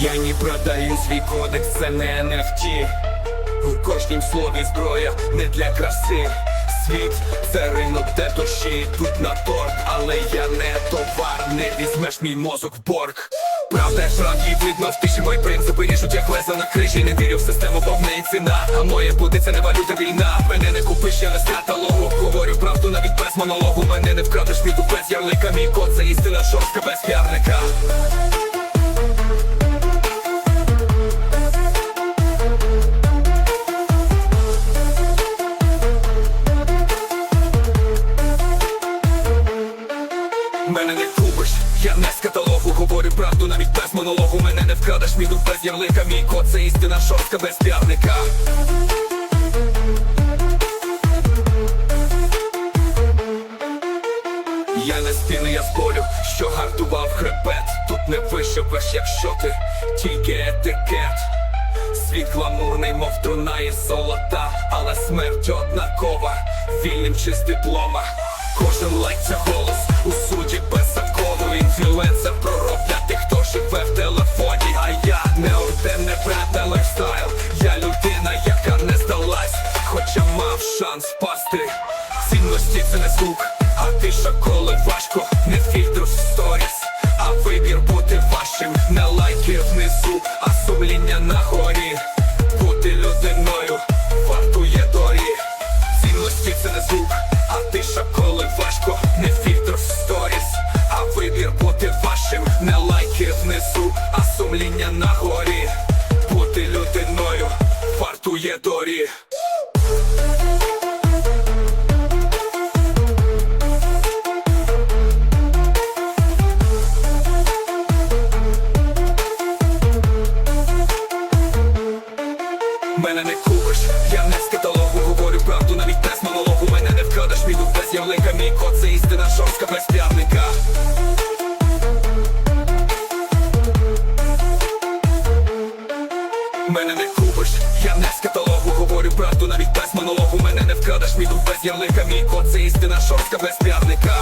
Я не продаю свій кодекс, це не NFT У кожнім слові зброя не для краси. Світ це ринок, де душі йдуть на торг. Але я не товар, не візьмеш мій мозок в борг. Правда, як правді видно в тиші мої принципи ріжуть як леза на крижі Не вірю в систему, бо в неї ціна. А моє бути це не валюта війна. Мене не купиш, я не з каталогу. Говорю правду навіть без монологу. Мене не вкрадеш міту без ярлика. Мій код це істина жорстка без піарника Мене не купиш, я не з каталогу Говорю правду навіть без монологу. Мене не вкрадеш міду без ярлика. Мій код це істина жорстка без піарника Я не стіни, я з болю, що гартував хребет. Тут не вишибеш, якщо ти тільки етикет. Світ гламурний, мов труна із золота, але смерть однакова, вільним чи з диплома. Кожен лайк це голос у суді без закону. Інфлюенсер проробляти, хто живе в телефоні. А я не орден, не бренд, не лайфстайл. Я людина, яка не здалась, хоча мав шанс впасти. Цінності це не звук, а тиша, коли важко, не фільтр в сторіс, а вибір бути вашим, не лайки внизу, а сумління на горі. Внизу, а сумління на горі. Бути людиною вартує доріг. Мене не купиш, я не з каталогу Говорю правду навіть без монологу. Мене не вкрадеш міду без ярлика Мій код це істина шорстка без п'явника